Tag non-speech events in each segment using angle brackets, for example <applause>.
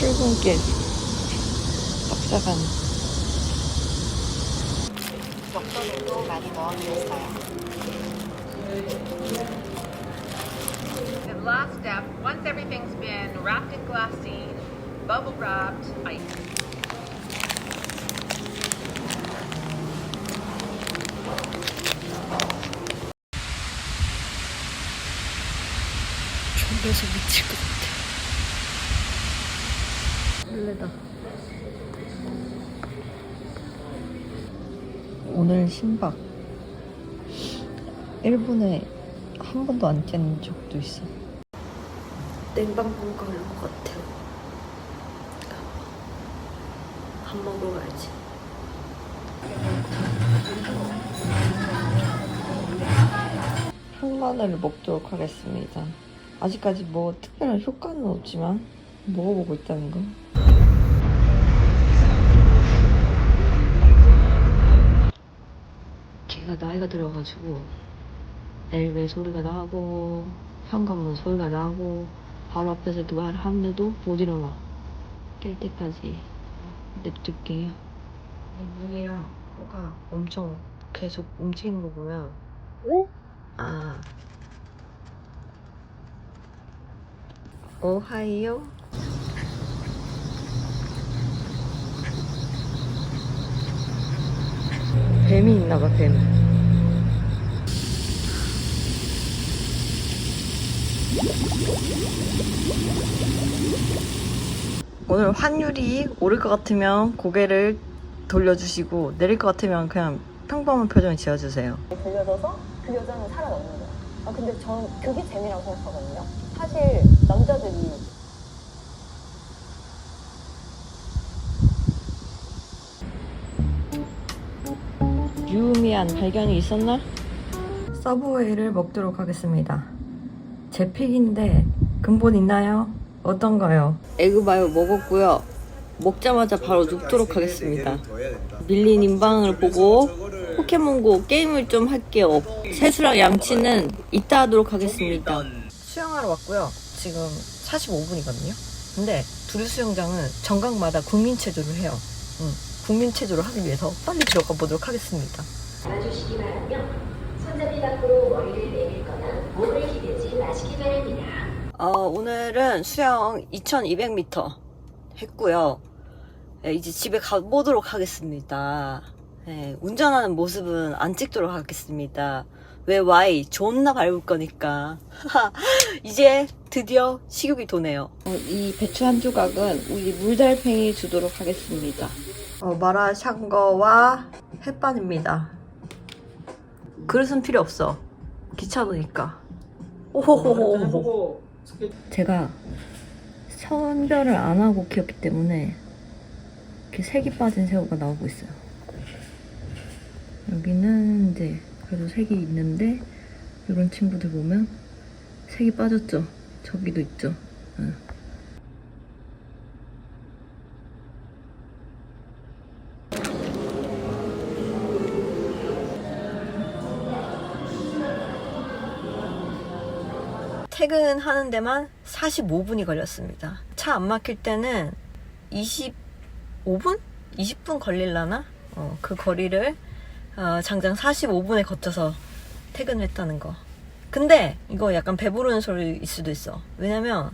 출근길 빡사간 적도도 많이 넣어주셨어요. The last step, once everything's been wrapped in glassine, bubble wrapped, ice. 졸려서 미칠 것 같아 설레다. 오늘 신박. 일본에 한 번도 안깬 적도 있어. 냉방병가 올것 같아 밥 먹으러 가야지. 한마늘을 먹도록 하겠습니다. 아직까지 뭐 특별한 효과는 없지만 먹어보고 있다는 거. 걔가 나이가 들어가지고 엘베 소리가 나고 현관문 소리가 나고 바로 앞에서 말을 하는데도 못 일어나. 깰 때까지 냅둘게요. 눈이랑 코가 엄청 계속 움직이는 거 보면 아 오하이오 뱀이 있나봐 뱀 오늘 환율이 오를 것 같으면 고개를 돌려주시고 내릴 것 같으면 그냥 평범한 표정 지어주세요 들려줘서 그 여자는 살아남는 거야. 아 근데 저는 그게 재미라고 생각하거든요. 사실 남자들이 유의미한 발견이 있었나? 서브웨이를 먹도록 하겠습니다. 제 픽인데 근본 있나요? 어떤가요? 에그바요 먹었고요. 먹자마자 바로 눕도록 하겠습니다. 밀린 인방을 보고 포켓몬고 게임을 좀 할게요. 세수랑 양치는 이따 하도록 하겠습니다. 수영하러 왔고요. 지금 45분이거든요. 근데 두류 수영장은 정각마다 국민 체조를 해요. 응. 국민 체조를 하기 위해서 빨리 들어가 보도록 하겠습니다. 잡아주시기 바라며 손잡이 밖으로 머리를 내밀거나 몸을 기대 지 마시기 바랍니다. 어, 오늘은 수영 2200m 했고요. 네, 이제 집에 가보도록 하겠습니다. 네, 운전하는 모습은 안 찍도록 하겠습니다. 왜 Y? 존나 밟을 거니까. <laughs> 이제 드디어 식욕이 도네요. 어, 이 배추 한 조각은 우리 물달팽이 주도록 하겠습니다. 어, 마라샹궈와 햇반입니다. 그릇은 필요 없어. 귀찮으니까. 오호호호. 제가 선별을 안 하고 키웠기 때문에 이렇게 색이 빠진 새우가 나오고 있어요. 여기는 이제 그래도 색이 있는데 이런 친구들 보면 색이 빠졌죠. 저기도 있죠. 응. 퇴근하는 데만 45분이 걸렸습니다. 차 안 막힐 때는 25분? 20분 걸릴라나? 어, 그 거리를 어, 장장 45분에 거쳐서 퇴근을 했다는 거. 근데 이거 약간 배부르는 소리일 수도 있어. 왜냐면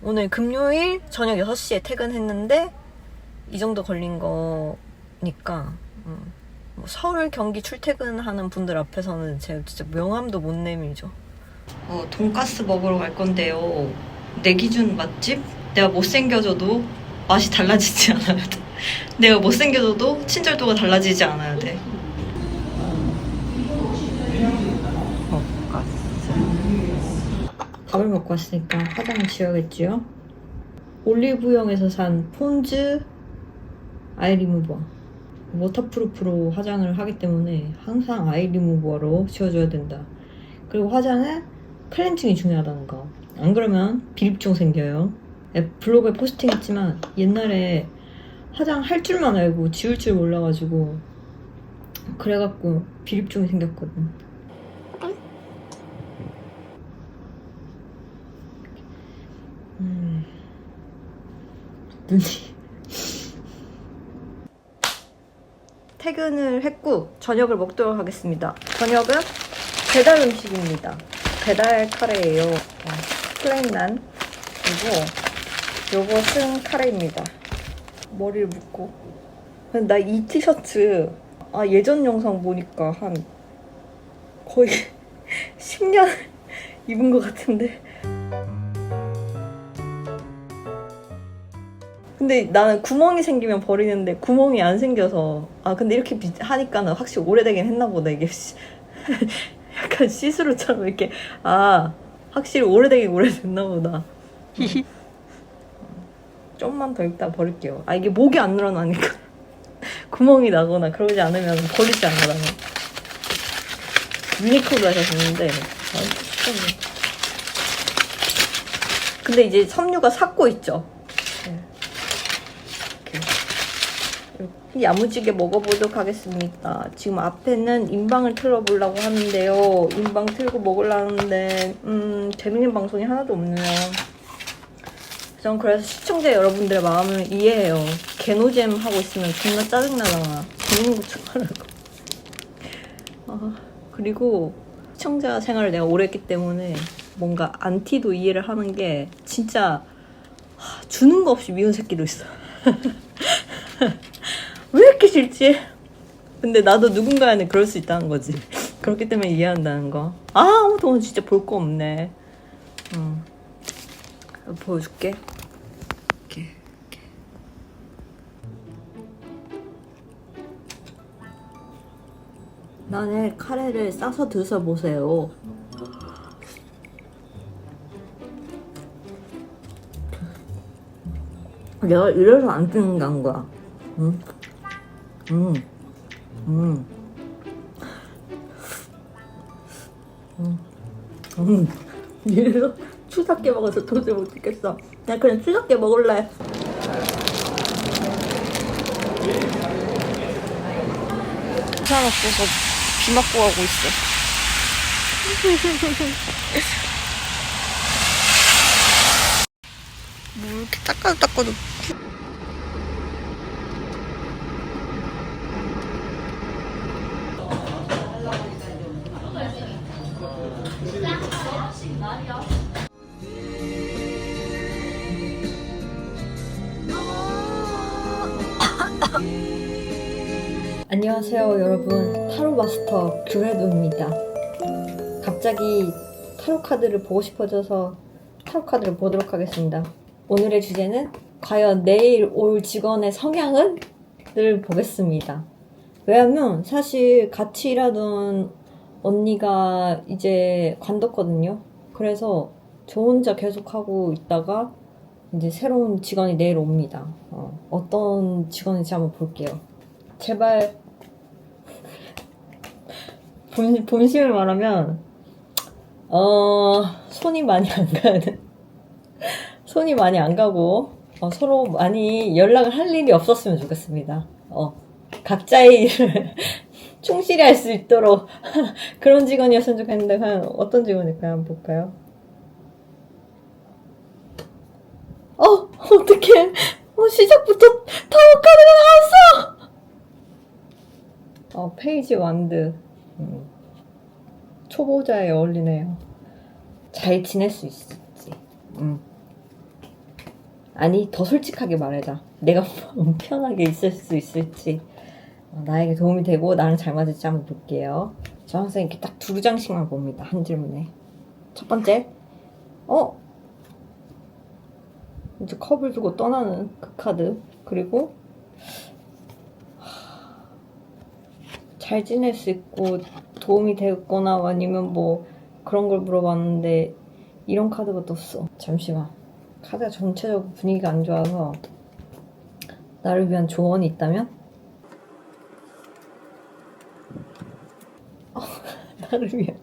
오늘 금요일 저녁 6시에 퇴근했는데 이 정도 걸린 거니까 음, 뭐 서울 경기 출퇴근하는 분들 앞에서는 제가 진짜 명함도 못 내밀죠. 어, 돈가스 먹으러 갈 건데요. 내 기준 맛집? 내가 못생겨져도 맛이 달라지지 않아야 돼. <laughs> 내가 못생겨져도 친절도가 달라지지 않아야 돼. 돈가스. 밥을 먹고 왔으니까 화장을 지워야겠지요? 올리브영에서 산 폰즈 아이 리무버. 워터프루프로 화장을 하기 때문에 항상 아이 리무버로 지워줘야 된다. 그리고 화장은 클렌징이 중요하다는 거. 안 그러면 비립종 생겨요. 네, 블로그에 포스팅했지만 옛날에 화장 할 줄만 알고 지울 줄 몰라가지고 그래갖고 비립종이 생겼거든. 음. 퇴근을 했고 저녁을 먹도록 하겠습니다. 저녁은 배달 음식입니다. 배달 카레예요. 어, 플레인난 그리고 요것은 카레입니다. 머리를 묶고. 나 이 티셔츠 아 예전 영상 보니까 한 거의 <laughs> 10년 입은 것 같은데. 근데 나는 구멍이 생기면 버리는데 구멍이 안 생겨서 아 근데 이렇게 비- 하니까는 확실히 오래되긴 했나 보다 이게 시- <laughs> 약간 시스루처럼 이렇게 아 확실히 오래되긴 오래됐나 보다. 좀만 더 입다 버릴게요. 아 이게 목이 안 늘어나니까. <laughs> 구멍이 나거나 그러지 않으면 버리지 샀는데 아, 추천해. 근데 이제 섬유가 삭고 있죠 네. 이렇게 야무지게 먹어보도록 하겠습니다. 지금 앞에는 인방을 틀어보려고 하는데요. 인방 틀고 먹으려는데 음, 재밌는 방송이 하나도 없네요. 전 그래서 시청자 여러분들의 마음을 이해해요. 개노잼 하고 있으면 존나 짜증나잖아. 재밌는 것좀 하라고. 아, 그리고 시청자 생활을 내가 오래 했기 때문에 뭔가 안티도 이해를 하는 게 진짜 하, 주는 거 없이 미운 새끼도 있어. <laughs> 왜 이렇게 싫지? 근데 나도 누군가에는 그럴 수 있다는 거지. <laughs> 그렇기 때문에 이해한다는 거. 아, 아무튼 오늘 진짜 볼 거 없네. 응. 보여줄게. 이렇게, 이렇게. 나는 카레를 싸서 드셔보세요. 내가 이래서 안 뜨는 게한 거야. 응? 응. 응. 응. 응. 이래서 추잡게 먹어서 도저히 못 찍겠어. 나 그냥 추잡게 먹을래. 사람 없어서 비 맞고 가고 있어. <laughs> 뭐 이렇게 닦아도 닦아도 안녕하세요 여러분. 타로 마스터 귤레도입니다. 갑자기 타로 카드를 보고 싶어져서 타로 카드를 보도록 하겠습니다. 오늘의 주제는 과연 내일 올 직원의 성향은? 를 보겠습니다. 왜냐면 사실 같이 일하던 언니가 이제 관뒀거든요. 그래서 저 혼자 계속 하고 있다가 이제 새로운 직원이 내일 옵니다 어, 어떤 직원인지 한번 볼게요 제발 <laughs> 본, 본심을 말하면 어 손이 많이 안 가는 <laughs> 손이 많이 안 가고 어, 서로 많이 연락을 할 일이 없었으면 좋겠습니다. 어 각자의 일을 <laughs> 충실히 할 수 있도록 그런 직원이었으면 좋겠는데 과연 어떤 직원일까요? 한번 볼까요? 어 어떡해 어, 시작부터 타워 카드가 나왔어 어, 페이지 완드. 음. 초보자에 어울리네요. 잘 지낼 수 있을지. 음. 아니, 더 솔직하게 말하자. 내가 마음 <laughs> 편하게 있을 수 있을지. 어, 나에게 도움이 되고 나랑 잘 맞을지 한번 볼게요. 저 항상 이렇게 딱 두 장씩만 봅니다. 한 질문에. 첫 번째. 어? 이제 컵을 두고 떠나는 그 카드. 그리고 잘 지낼 수 있고 도움이 되거나 아니면 뭐 그런 걸 물어봤는데 이런 카드가 떴어. 잠시만. 카드가 전체적으로 분위기가 안 좋아서 나를 위한 조언이 있다면? 어, <laughs> 나를 위한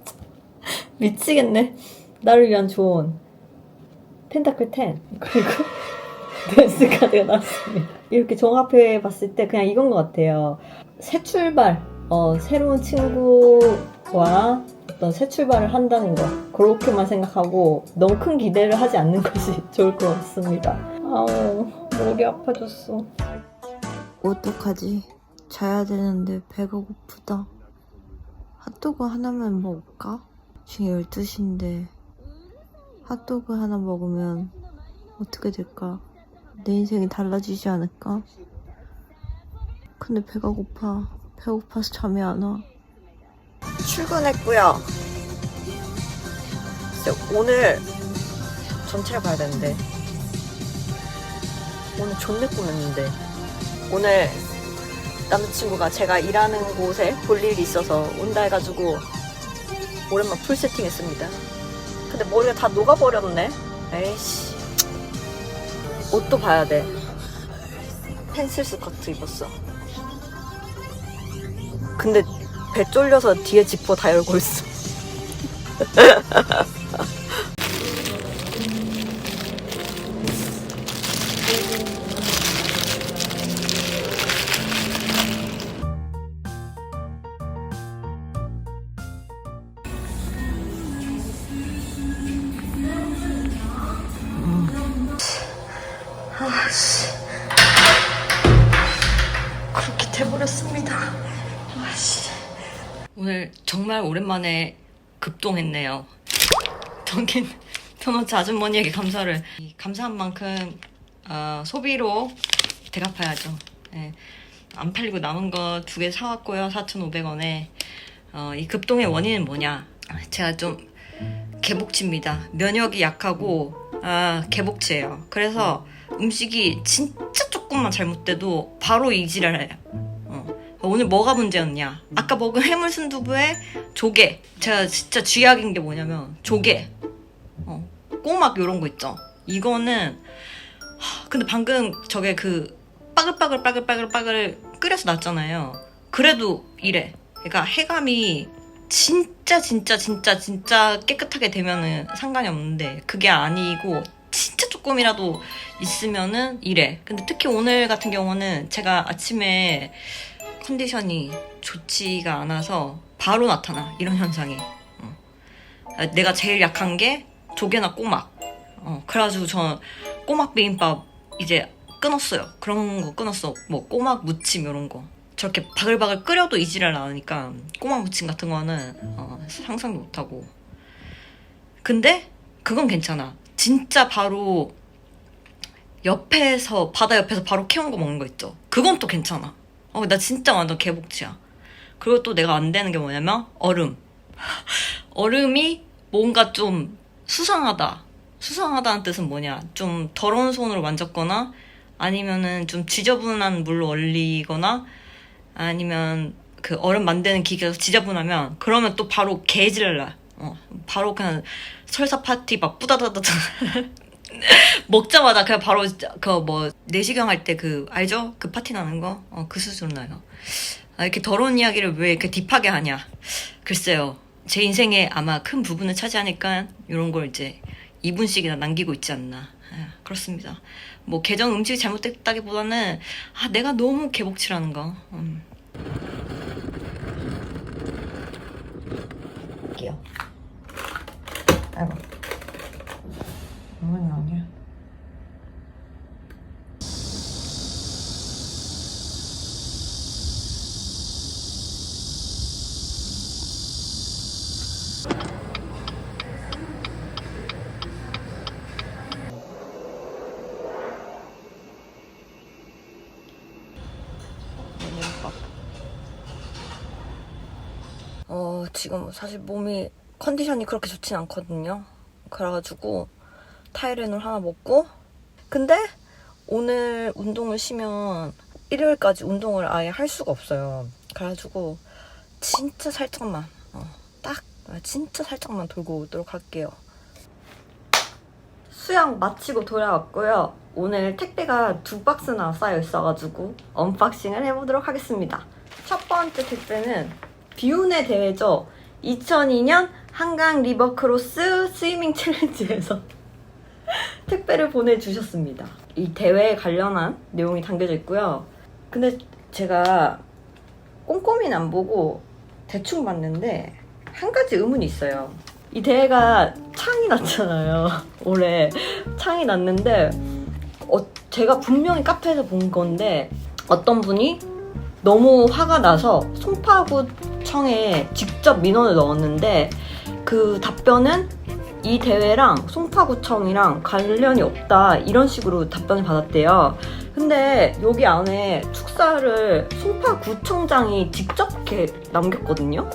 미치겠네. 나를 위한 조언. 펜타클 10 그리고 <laughs> 댄스 카드가 나왔습니다. 이렇게 종합해 봤을 때 그냥 이건 것 같아요. 새 출발, 어, 새로운 친구와 어떤 새 출발을 한다는 거 그렇게만 생각하고 너무 큰 기대를 하지 않는 것이 <laughs> 좋을 것 같습니다. 아우 머리 아파졌어. 어떡하지? 자야 되는데 배가 고프다. 핫도그 하나만 먹을까? 지금 12시인데 핫도그 하나 먹으면 어떻게 될까? 내 인생이 달라지지 않을까? 근데 배가 고파. 배고파서 잠이 안 와. 출근했고요. 오늘 전체를 봐야 되는데 오늘 존내 꾸몄는데 오늘 남자친구가 제가 일하는 곳에 볼 일이 있어서 온다 해가지고 오랜만 풀 세팅했습니다. 근데 머리가 다 녹아버렸네. 에이씨. 옷도 봐야 돼. 펜슬 스커트 입었어. 근데 배 쫄려서 뒤에 지퍼 다 열고 있어. <laughs> 돼버렸습니다. 아씨. 오늘 정말 오랜만에 급동했네요. 던킨 도너츠 아주머니에게 감사를 이 감사한 만큼 어, 소비로 대갚아야죠. 예. 안 팔리고 남은 거 두 개 사왔고요. 4,500원에 어, 이 급동의 원인은 뭐냐? 제가 좀 개복치입니다. 면역이 약하고 아, 개복치예요. 그래서 음식이 진짜 조금만 잘못돼도 바로 이 지랄 해요. 어. 오늘 뭐가 문제였냐? 아까 먹은 해물 순두부에 조개. 제가 진짜 쥐약인 게 뭐냐면 조개. 어. 꼬막 요런 거 있죠. 이거는 하, 근데 방금 저게 그 빠글빠글 빠글빠글 빠글 끓여서 놨잖아요. 그래도 이래. 그러니까 해감이 진짜 진짜 진짜 진짜 깨끗하게 되면은 상관이 없는데 그게 아니고 진짜 조금이라도 있으면은 이래. 근데 특히 오늘 같은 경우는 제가 아침에 컨디션이 좋지가 않아서 바로 나타나 이런 현상이. 어. 아, 내가 제일 약한 게 조개나 꼬막. 어, 그래가지고 저 꼬막 비빔밥 이제 끊었어요. 그런 거 끊었어. 뭐 꼬막 무침 이런 거. 저렇게 바글바글 끓여도 이지랄 나니까 꼬막 무침 같은 거는 어, 상상도 못하고. 근데 그건 괜찮아. 진짜 바로 옆에서 바다 옆에서 바로 캐온 거 먹는 거 있죠. 그건 또 괜찮아. 어, 나 진짜 완전 개복치야. 그리고 또 내가 안 되는 게 뭐냐면 얼음. <laughs> 얼음이 뭔가 좀 수상하다. 수상하다는 뜻은 뭐냐? 좀 더러운 손으로 만졌거나 아니면은 좀 지저분한 물로 얼리거나 아니면 그 얼음 만드는 기계가 지저분하면 그러면 또 바로 개질을 나. 어, 바로 그냥 설사 파티 막 뿌다다다다 <laughs> 먹자마자 그냥 바로 그 뭐 내시경 할 때 그 알죠? 그 파티 나는 거? 어, 그 수준 나요. 아, 이렇게 더러운 이야기를 왜 이렇게 딥하게 하냐? 글쎄요. 제 인생에 아마 큰 부분을 차지하니까 이런 걸 이제 2분씩이나 남기고 있지 않나. 아, 그렇습니다. 뭐 개정 음식이 잘못됐다기보다는 아 내가 너무 개복치라는 거. 음. 할게요. 아이고. 얼마나 나오냐? 어, 지금 사실 몸이 컨디션이 그렇게 좋진 않거든요. 그래가지고 타이레놀 하나 먹고 근데 오늘 운동을 쉬면 일요일까지 운동을 아예 할 수가 없어요. 그래가지고 진짜 살짝만 어, 딱 진짜 살짝만 돌고 오도록 할게요. 수영 마치고 돌아왔고요. 오늘 택배가 두 박스나 쌓여 있어가지고 언박싱을 해보도록 하겠습니다. 첫 번째 택배는 비운의 대회죠. 2002년 한강 리버크로스 스위밍 챌린지에서 <laughs> 택배를 보내주셨습니다. 이 대회에 관련한 내용이 담겨져 있고요. 근데 제가 꼼꼼히는 안 보고 대충 봤는데 한 가지 의문이 있어요. 이 대회가 창이 났잖아요. <laughs> 올해 창이 났는데 어, 제가 분명히 카페에서 본 건데 어떤 분이 너무 화가 나서 송파구 청에 직접 민원을 넣었는데 그 답변은 이 대회랑 송파구청이랑 관련이 없다 이런 식으로 답변을 받았대요. 근데 여기 안에 축사를 송파구청장이 직접 이렇게 남겼거든요.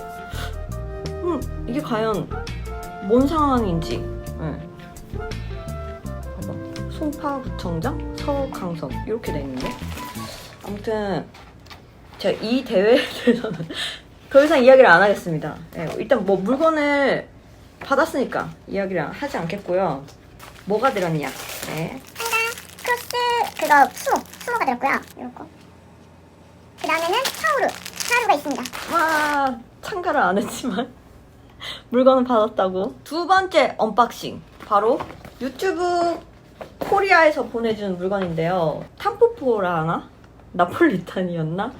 음, 이게 과연 뭔 상황인지. 네. 송파구청장 서강섭 이렇게 돼 있는데 아무튼 제가 이 대회에 <laughs> 대해서는 더 이상 이야기를 안 하겠습니다. 네, 일단 뭐 물건을 받았으니까 이야기를 하지 않겠고요. 뭐가 들었냐? 네. 크로스 그거 수모 수모가 들었고요. 요거. 그 다음에는 타오르 타오르가 있습니다. 와 참가를 안 했지만 <laughs> 물건을 받았다고 두 번째 언박싱 바로 유튜브 코리아에서 보내준 물건인데요 탐포포라 하나? 나폴리탄이었나?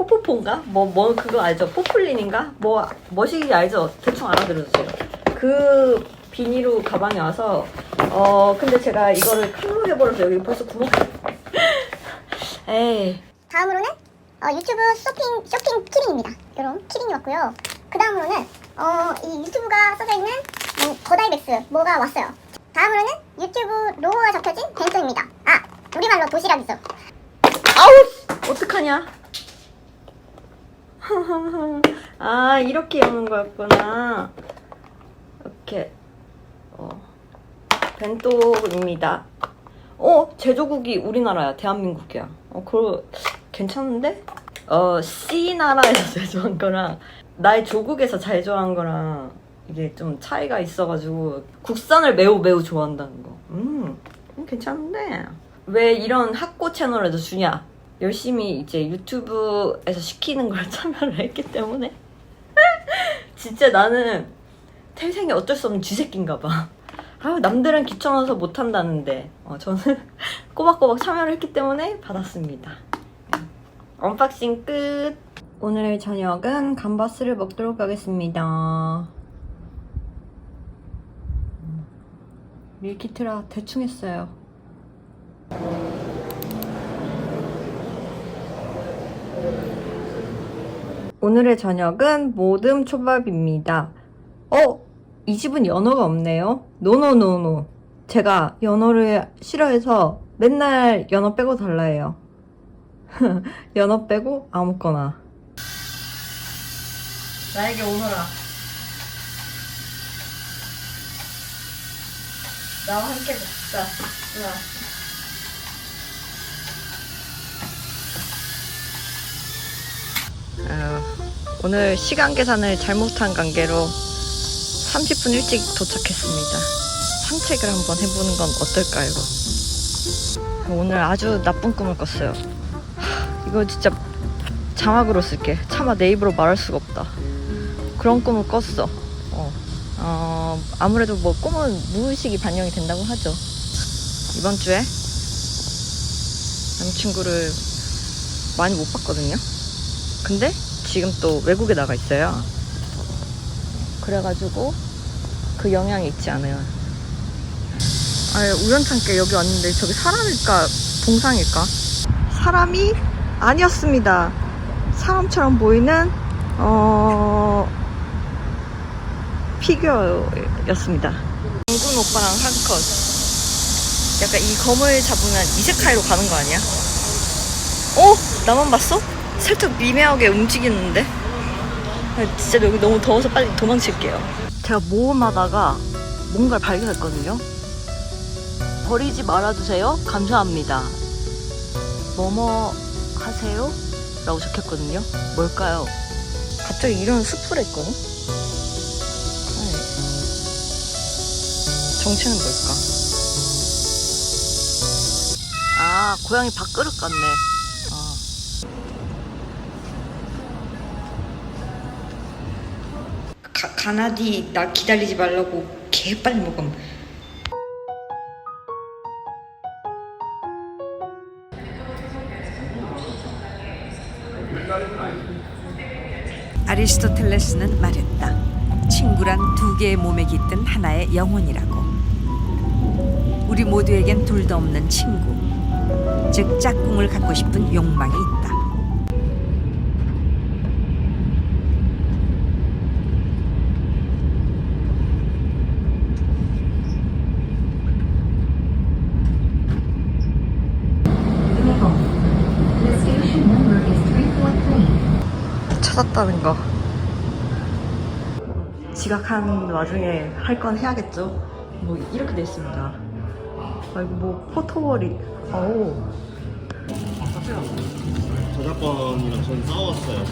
포포포인가? 뭐, 뭐 그거 알죠? 포플린인가? 뭐 뭐시기 알죠? 대충 알아들어주세요 그 비닐로 가방이 와서 어 근데 제가 이거를 칼로 해버려서 여기 벌써 구멍 <laughs> 에이 다음으로는 어, 유튜브 쇼핑 쇼핑 키링입니다. 이런 키링이 왔고요. 그 다음으로는 어, 이 유튜브가 써져 있는 뭐, 거다이백스 뭐가 왔어요. 다음으로는 유튜브 로고가 적혀진 벤토입니다. 아 우리말로 도시락이죠. 아우 어떡하냐 <laughs> 아 이렇게 여는 거였구나. 이렇게 어 벤또입니다. 어 제조국이 우리나라야. 대한민국이야. 어 그거 괜찮은데? 어 C 나라에서 <laughs> 제조한 거랑 나의 조국에서 제조한 거랑 이게 좀 차이가 있어가지고 국산을 매우 매우 좋아한다는 거. 음, 음, 괜찮은데? 왜 이런 학고 채널에도 주냐? 열심히 이제 유튜브에서 시키는 걸 <laughs> 참여를 했기 때문에 <laughs> 진짜 나는 태생이 어쩔 수 없는 쥐새끼인가 봐. <laughs> 아, 남들은 귀찮아서 못 한다는데 어, 저는 꼬박꼬박 참여를 했기 때문에 받았습니다. 언박싱 끝. 오늘의 저녁은 감바스를 먹도록 하겠습니다. 밀키트라 대충 했어요. 오늘의 저녁은 모듬 초밥입니다. 어? 이 집은 연어가 없네요. 노노노노. 제가 연어를 싫어해서 맨날 연어 빼고 달라 해요. <laughs> 연어 빼고 아무거나. 나에게 오너라. 나와 함께 먹자. 으아. 어, 오늘 시간 계산을 잘못한 관계로 30분 일찍 도착했습니다. 산책을 한번 해보는 건 어떨까요? 오늘 아주 나쁜 꿈을 꿨어요. 하, 이거 진짜 자막으로 쓸게. 차마 내 입으로 말할 수가 없다. 그런 꿈을 꿨어. 어. 어, 아무래도 뭐 꿈은 무의식이 반영이 된다고 하죠. 이번 주에 남친구를 많이 못 봤거든요. 근데 지금 또 외국에 나가 있어요. 그래가지고 그 영향이 있지 않아요. 아, 우연찮게 여기 왔는데 저기 사람일까 동상일까? 사람이 아니었습니다. 사람처럼 보이는 어 피규어였습니다. 장군 오빠랑 한 컷. 약간 이 검을 잡으면 이세카이로 가는 거 아니야? 어? 나만 봤어? 살짝 미묘하게 움직이는데? 아, 진짜 여기 너무 더워서 빨리 도망칠게요. 제가 모험하다가 뭔가를 발견했거든요. 버리지 말아주세요. 감사합니다. 뭐뭐 하세요? 라고 적혔거든요. 뭘까요? 갑자기 이런 숲을 했거든? 아이, 정체는 뭘까? 아, 고양이 밥그릇 같네. 가, 가나디 나 기다리지 말라고 개 빨리 먹음. 아리스토텔레스는 말했다. 친구란 두 개의 몸에 깃든 하나의 영혼이라고. 우리 모두에겐 둘도 없는 친구. 즉 짝꿍을 갖고 싶은 욕망이 있다. 찾았다는 거. 지각한 와중에 할 건 해야겠죠. 뭐 이렇게 돼 있습니다. 아이고 뭐 포토월이 어우 저작권이랑 전 싸웠어요.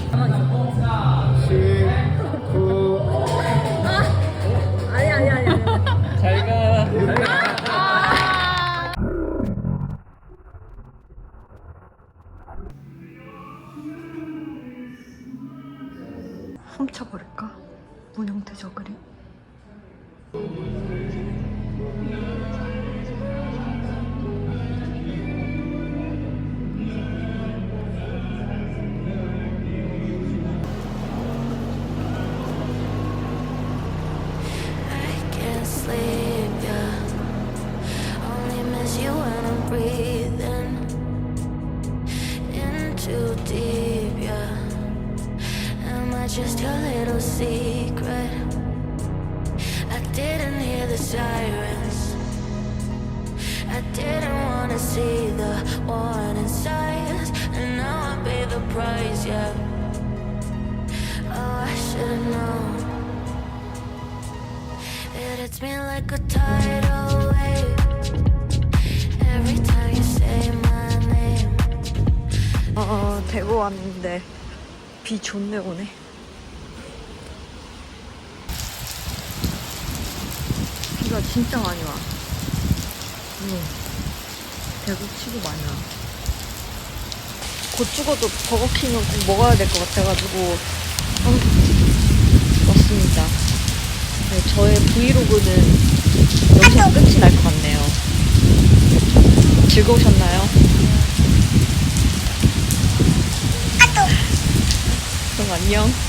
just your little secret? I didn't hear the sirens. I didn't wanna see the warning signs, and now I pay the price, yeah. Oh, I should've known. It hits me like a tidal wave every time you say my name. 어 대구 왔는데 비 좋네 오네. 비가 진짜 많이 와. 응. 대구 치고 많이 와. 곧 죽어도 버거킹을 꼭 먹어야 될 것 같아가지고 어, 왔습니다. 네, 저의 브이로그는 여기서 끝이 날 것 같네요. 즐거우셨나요? 그럼 안녕.